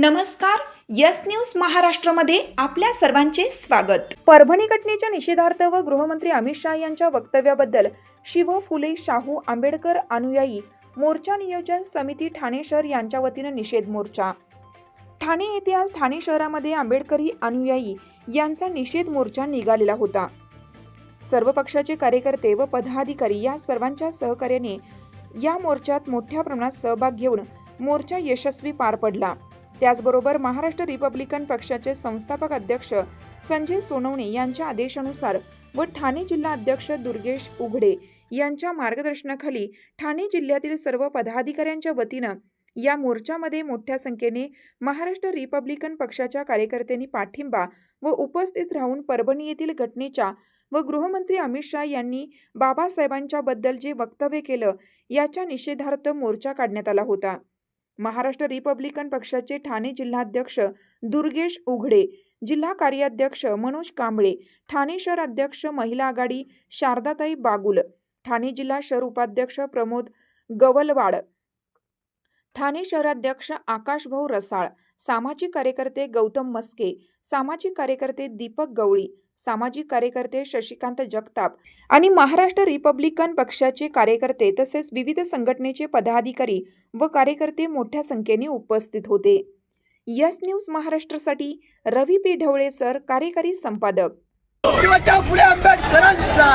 नमस्कार yes news महाराष्ट्रामध्ये आपल्या सर्वांचे स्वागत. परभणी घटनेच्या निषेधार्थ व गृहमंत्री अमित शाह यांच्या वक्तव्याबद्दल शिव फुले शाहू आंबेडकर अनुयायी मोर्चा नियोजन समिती ठाणे शहर यांच्या वतीनं निषेध मोर्चा. ठाणे येथे आज ठाणे शहरामध्ये आंबेडकरी अनुयायी यांचा निषेध मोर्चा निघालेला होता. सर्व पक्षाचे कार्यकर्ते व पदाधिकारी या सर्वांच्या सहकार्याने या मोर्चात मोठ्या प्रमाणात सहभाग घेऊन मोर्चा यशस्वी पार पडला. त्याचबरोबर महाराष्ट्र रिपब्लिकन पक्षाचे संस्थापक अध्यक्ष संजय सोनवणे यांच्या आदेशानुसार व ठाणे जिल्हा अध्यक्ष दुर्गेश उघडे यांच्या मार्गदर्शनाखाली ठाणे जिल्ह्यातील सर्व पदाधिकाऱ्यांच्या वतीनं या मोर्चामध्ये मोठ्या संख्येने महाराष्ट्र रिपब्लिकन पक्षाच्या कार्यकर्त्यांनी पाठिंबा व उपस्थित राहून परभणी येथील घटनेच्या व गृहमंत्री अमित शाह यांनी बाबासाहेबांच्या बद्दल जे वक्तव्य केलं याच्या निषेधार्थ मोर्चा काढण्यात आला होता. महाराष्ट्र रिपब्लिकन पक्षाचे ठाणे जिल्हाध्यक्ष दुर्गेश उघडे जिल्हा कार्याध्यक्ष मनोज कांबळे ठाणे शहर अध्यक्ष महिला आघाडी शारदाताई बागुल ठाणे जिल्हा शहर उपाध्यक्ष प्रमोद गवलवाड ठाणे शहराध्यक्ष आकाशभाऊ रसाळ सामाजिक कार्यकर्ते गौतम मस्के सामाजिक कार्यकर्ते दीपक गवळी सामाजिक कार्यकर्ते शशिकांत जगताप आणि महाराष्ट्र रिपब्लिकन पक्षाचे कार्यकर्ते तसेच विविध संघटनेचे पदाधिकारी व कार्यकर्ते मोठ्या संख्येने उपस्थित होते. यस न्यूज महाराष्ट्रासाठी रवी पी ढवळे सर कार्यकारी संपादक. शिवाच्या पुढे आंबेडकरांचा.